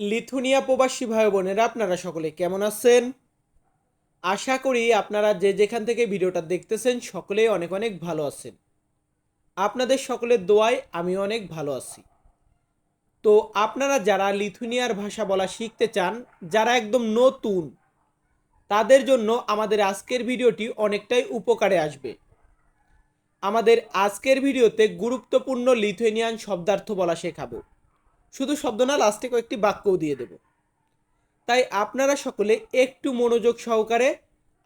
Lithuania প্রবাসী ভাই বোনেরা, আপনারা সকলে কেমন আছেন? আশা করি আপনারা যে যেখান থেকে ভিডিওটা দেখতেছেন সকলেই অনেক অনেক ভালো আছেন। আপনাদের সকলের দোয়ায় আমি অনেক ভালো আছি। তো আপনারা যারা লিথুনিয়ার ভাষা বলা শিখতে চান, যারা একদম নতুন, তাদের জন্য আমাদের আজকের ভিডিওটি অনেকটাই উপকারে আসবে। আমাদের আজকের ভিডিওতে গুরুত্বপূর্ণ লিথুনিয়ান শব্দার্থ বলা শেখাবো। শুধু শব্দ না লাস্টে কয়েকটি বাক্যও দিয়ে দেব। তাই আপনারা সকলে একটু মনোযোগ সহকারে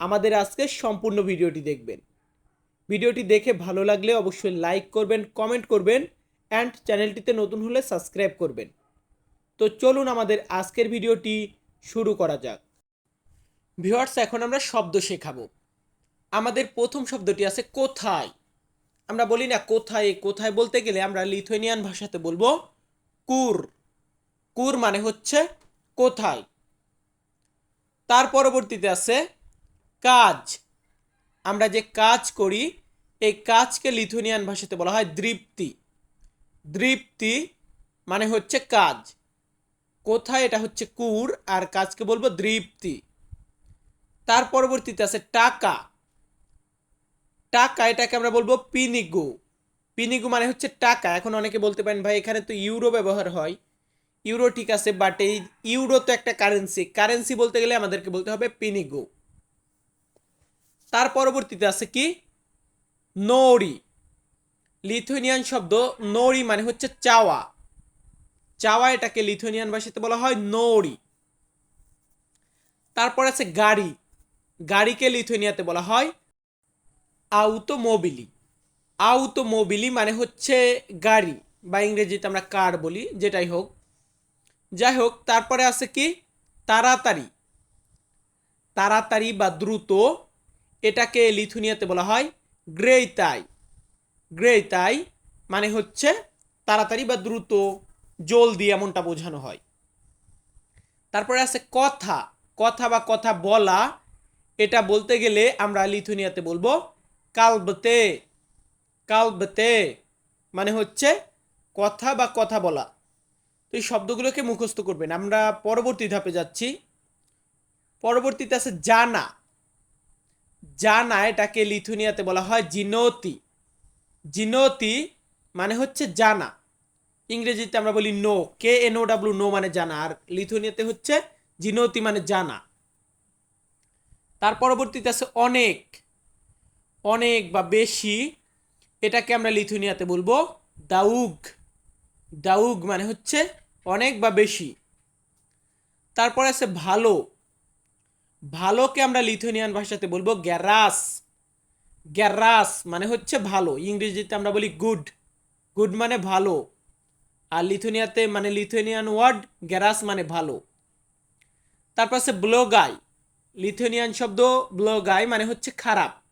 আমাদের আজকের সম্পূর্ণ ভিডিওটি দেখবেন। ভিডিওটি দেখে ভালো লাগলে অবশ্যই লাইক করবেন কমেন্ট করবেন অ্যান্ড চ্যানেলটিতে নতুন হলে সাবস্ক্রাইব করবেন। তো চলুন আমাদের আজকের ভিডিওটি শুরু করা যাক। ভিওয়ার্স এখন আমরা শব্দ শেখাবো। আমাদের প্রথম শব্দটি আছে কোথায়? আমরা বলি না কোথায় কোথায় বলতে গেলে আমরা লিথুয়েনিয়ান ভাষাতে বলব কুর। কুর মানে হচ্ছে কোথায়। তার পরবর্তীতে আছে কাজ। আমরা যে কাজ করি, এই কাজকে লিথুনিয়ান ভাষাতে বলা হয় দৃপ্তি। দৃপ্তি মানে হচ্ছে কাজ। কোথায় এটা হচ্ছে কুর, আর কাজকে বলব দৃপ্তি। তার পরবর্তীতে আছে টাকা। টাকা এটাকে আমরা বলব পিনিগু। পিনিগু মানে হচ্ছে টাকা। এখন অনেকে বলতে পারেন, ভাই, এখানে তো ইউরো ব্যবহার হয়। ইউরো ঠিক আছে বাট এই ইউরো তো একটা কারেন্সি কারেন্সি বলতে গেলে আমাদেরকে বলতে হবে পিনিগু। তার পরবর্তীতে আছে কি? নৌরি। লিথুনিয়ান শব্দ নৌরি মানে হচ্ছে চাওয়া। চাওয়া এটাকে লিথুনিয়ান ভাষাতে বলা হয় নৌরি। তারপর আছে গাড়ি। গাড়িকে লিথুনিয়াতে বলা হয় আউটোমোবিলি আউটোমোবিলি মানে হচ্ছে গাড়ি, বা ইংরেজিতে আমরা কার বলি, যেটাই হোক। যাই হোক, তারপরে আছে কি? তাড়াতাড়ি। তাড়াতাড়ি বা দ্রুত, এটাকে লিথুনিয়াতে বলা হয় গ্রেইতাই। গ্রেইতাই মানে হচ্ছে তাড়াতাড়ি বা দ্রুত, জলদি এমনটা বোঝানো হয়। তারপরে আছে কথা। কথা বা কথা বলা, এটা বলতে গেলে আমরা লিথুনিয়াতে বলব কালবতে। কালবতে মানে হচ্ছে কথা বা কথা বলা। তো এই শব্দগুলোকে মুখস্থ করবেন। আমরা পরবর্তী ধাপে যাচ্ছি। পরবর্তীতে আছে জানা। জানা, এটাকে লিথুনিয়াতে বলা হয় জিনতি। জিনতি মানে হচ্ছে জানা। ইংরেজিতে আমরা বলি know. K N O W know মানে জানা। আর লিথুনিয়াতে হচ্ছে জিনতি মানে জানা। তার পরবর্তীতে আছে অনেক। অনেক বা বেশি এটাকে আমরা লিথুনিয়াতে বলব দাউগ। দাউগ মানে হচ্ছে অনেক বা বেশি। তারপর আছে ভালো। ভালোকে আমরা লিথুনিয়ান ভাষাতে বলব গ্যারাস। গ্যারাস মানে হচ্ছে ভালো। ইংরেজিতে আমরা বলি গুড। গুড মানে ভালো। আর লিথুনিয়াতে মানে লিথুনিয়ান ওয়ার্ড গ্যারাস মানে ভালো। তারপর আছে ব্লোগাই। লিথুনিয়ান শব্দ ব্লোগাই মানে হচ্ছে খারাপ।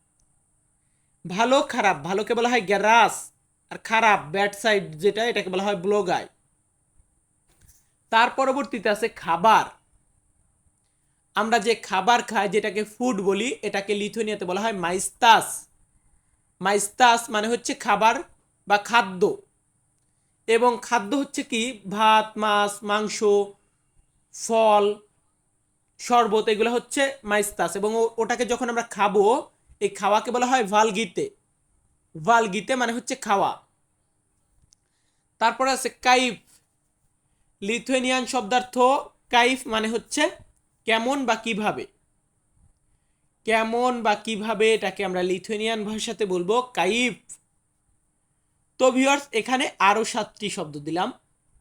ভালো খারাপ, ভালোকে বলা হয় গ্যারাস, আর খারাপ, ব্যাড সাইড যেটা, এটাকে বলা হয় ব্লোগাই। তার পরবর্তীতে আছে খাবার। আমরা যে খাবার খাই, যেটাকে ফুড বলি, এটাকে লিথুনিয়াতে বলা হয় মাইস্তাস। মাইস্তাস মানে হচ্ছে খাবার বা খাদ্য। এবং খাদ্য হচ্ছে কি? ভাত, মাছ, মাংস, ফল, শরবত, এগুলো হচ্ছে মাইস্তাস। এবং ওটাকে যখন আমরা খাব এই খাওয়াকে বলা হয় ভালগিতে। ভালগিতে মানে হচ্ছে খাওয়া। তারপর আছে কাইফ। লিথুয়েনিয়ান শব্দার্থ কাইফ মানে হচ্ছে কেমন বা কীভাবে। কেমন বা কীভাবে এটাকে আমরা লিথুয়েনিয়ান ভাষাতে বলব কাইফ। তো ভিউয়ার্স এখানে আরও সাতটি শব্দ দিলাম।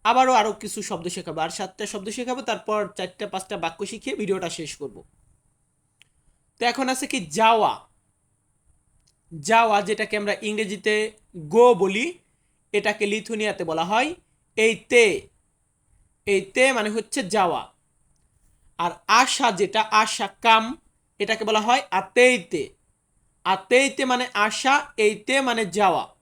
আবারও আরও কিছু শব্দ শেখাবো। আর সাতটা শব্দ শেখাবো, তারপর চারটা, পাঁচটা বাক্য শিখিয়ে ভিডিওটা শেষ করব। তো এখন আছে কি যাওয়া। যাওয়া, যেটাকে আমরা ইংরেজিতে গো বলি, এটাকে লিথুনিয়াতে বলা হয়, এই তে। এই তে মানে হচ্ছে যাওয়া। আর আশা যেটা, আশা কাম, এটাকে বলা হয় আতেইতে। আতেইতে মানে আশা, এইতে মানে যাওয়া।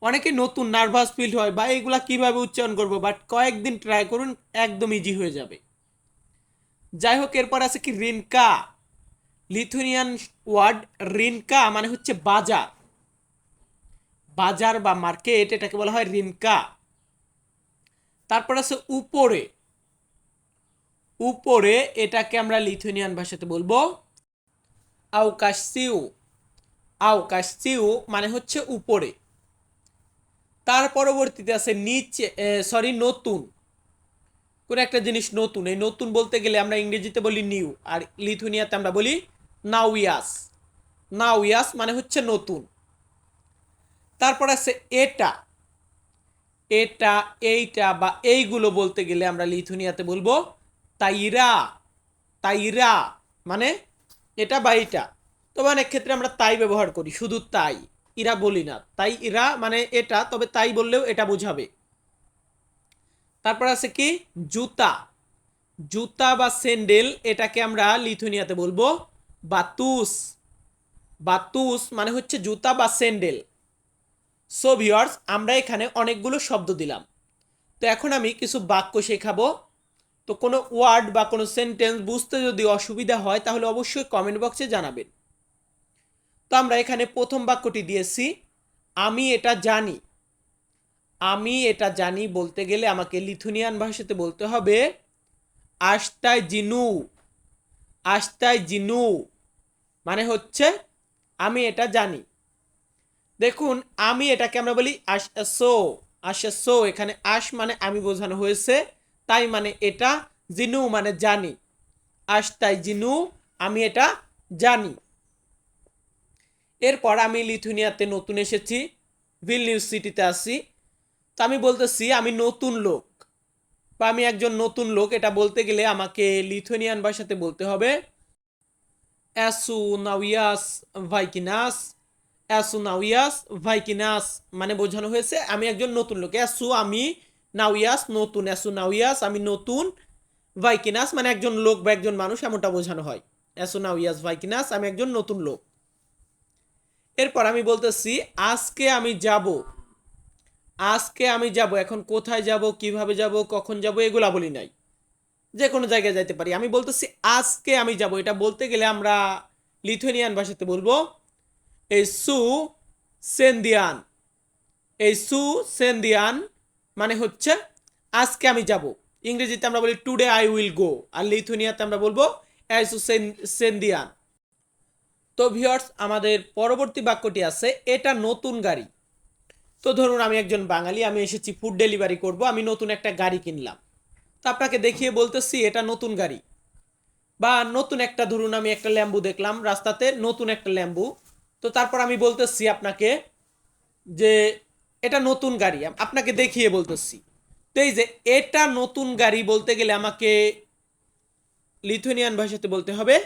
অনেকে নতুন নার্ভাস ফিল হয় বা এগুলা কীভাবে উচ্চারণ করব বাট কয়েকদিন ট্রাই করুন, একদম ইজি হয়ে যাবে। যাই হোক, এরপর আছে কি রিনকা। লিথুনিয়ান ওয়ার্ড রিনকা মানে হচ্ছে বাজার। বাজার বা মার্কেট, এটাকে বলা হয় রিনকা। তারপর আছে উপরে। উপরে এটাকে আমরা লিথুনিয়ান ভাষাতে বলব আউকাশিউ আউকাশিউ মানে হচ্ছে উপরে। তার পরবর্তীতে আছে নিচে সরি নতুন। কোনো একটা জিনিস নতুন। এই নতুন বলতে গেলে আমরা ইংরেজিতে বলি নিউ, আর লিথুনিয়াতে আমরা বলি নাউয়াস নাউয়াস মানে হচ্ছে নতুন। তারপর আছে এটা। এটা, এইটা বা এইগুলো বলতে গেলে আমরা লিথুনিয়াতে বলব তাইরা। তাইরা মানে এটা বা এটা তবে অনেক ক্ষেত্রে আমরা তাই ব্যবহার করি, শুধু তাই। ইরা বলি না। তাই ইরা মানে এটা, তবে তাই বললেও এটা বোঝাবে। তারপর আছে কি? জুতা। জুতা বা স্যান্ডেল, এটাকে আমরা লিথুনিয়াতে বলব বাতুস বাতুস মানে হচ্ছে জুতা বা স্যান্ডেল। সো ভিওয়ার্স আমরা এখানে অনেকগুলো শব্দ দিলাম। তো এখন আমি কিছু বাক্য শেখাবো। তো কোনো ওয়ার্ড বা কোনো সেন্টেন্স বুঝতে যদি অসুবিধা হয়, তাহলে অবশ্যই কমেন্ট বক্সে জানাবেন। তো আমরা এখানে প্রথম বাক্যটি দিয়েছি, আমি এটা জানি। আমি এটা জানি বলতে গেলে আমাকে লিথুনিয়ান ভাষাতে বলতে হবে আস্তায় জিনু আস্তায় জিনু মানে হচ্ছে আমি এটা জানি। দেখুন, আমি এটাকে আমরা বলি আশ সো আশা সো এখানে আশ মানে আমি বোঝানো হয়েছে, তাই মানে এটা জিনু মানে জানি। আশ তাই জিনু, আমি এটা জানি। এরপর আমি লিথুনিয়াতে নতুন এসেছি ভিল নিউজ সিটিতে আসি তো আমি বলতেছি, আমি নতুন লোক। বা আমি একজন নতুন লোক, এটা বলতে গেলে আমাকে লিথুনিয়ান ভাষাতে বলতে হবে। অ্যাসু নাউয়াস ভাইকিনাস অ্যাসু নাউয়াস ভাইকিনাস মানে বোঝানো হয়েছে আমি একজন নতুন লোক অ্যাসু আমি নাউয়াস নতুন অ্যাসু নাউয়াস আমি নতুন ভাইকিনাস মানে একজন লোক বা একজন মানুষ এমনটা বোঝানো হয় অ্যাসু নাউয়াস ভাইকিনাস আমি একজন নতুন লোক এরপর আমি বলতেছি আজকে আমি যাব আজকে আমি যাব এখন কোথায় যাব, কীভাবে যাব, কখন যাব, এগুলা বলি নাই। যে কোনো জায়গায় যাইতে পারি। আমি বলতেছি, আজকে আমি যাব। এটা বলতে গেলে আমরা লিথুনিয়ান ভাষাতে বলব। এই সু সেন্দিয়ান। এই সু সেন্দিয়ান মানে হচ্ছে, আজকে আমি যাব। ইংরেজিতে আমরা বলি টুডে আই উইল গো আর লিথুনিয়াতে আমরা বলব, এসু সেন্দিয়ান। তো ভিওর্স আমাদের পরবর্তী বাক্যটি আছে, এটা নতুন গাড়ি। তো ধরুন, আমি একজন বাঙালি, আমি এসেছি ফুড ডেলিভারি করব, আমি নতুন একটা গাড়ি কিনলাম। তো আপনাকে দেখিয়ে বলতেছি, এটা নতুন গাড়ি। বা নতুন একটা, ধরুন আমি একটা ল্যাম্বু দেখলাম রাস্তাতে, নতুন একটা ল্যাম্বু। তো তারপর আমি বলতেছি আপনাকে যে, এটা নতুন গাড়ি আপনাকে দেখিয়ে বলতেছি। তো এই যে, এটা নতুন গাড়ি বলতে গেলে আমাকে লিথুনিয়ান ভাষাতে বলতে হবে।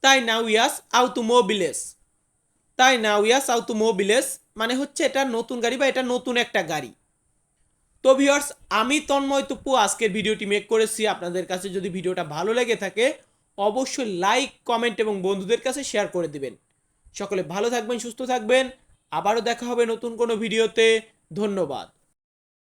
তাই নাও ইয়াস আউটোমোবিলেস তাই নাও ইয়াস আউটোমোবিলেস মানে হচ্ছে এটা নতুন গাড়ি বা এটা নতুন একটা গাড়ি। তো ভিউয়ার্স, আমি তন্ময় তুপু আজকের ভিডিওটি মেক করেছি। আপনাদের কাছে যদি ভিডিওটা ভালো লেগে থাকে, অবশ্যই লাইক কমেন্ট এবং বন্ধুদের কাছে শেয়ার করে দিবেন। সকলে ভালো থাকবেন, সুস্থ থাকবেন। আবারও দেখা হবে নতুন কোনো ভিডিওতে। ধন্যবাদ।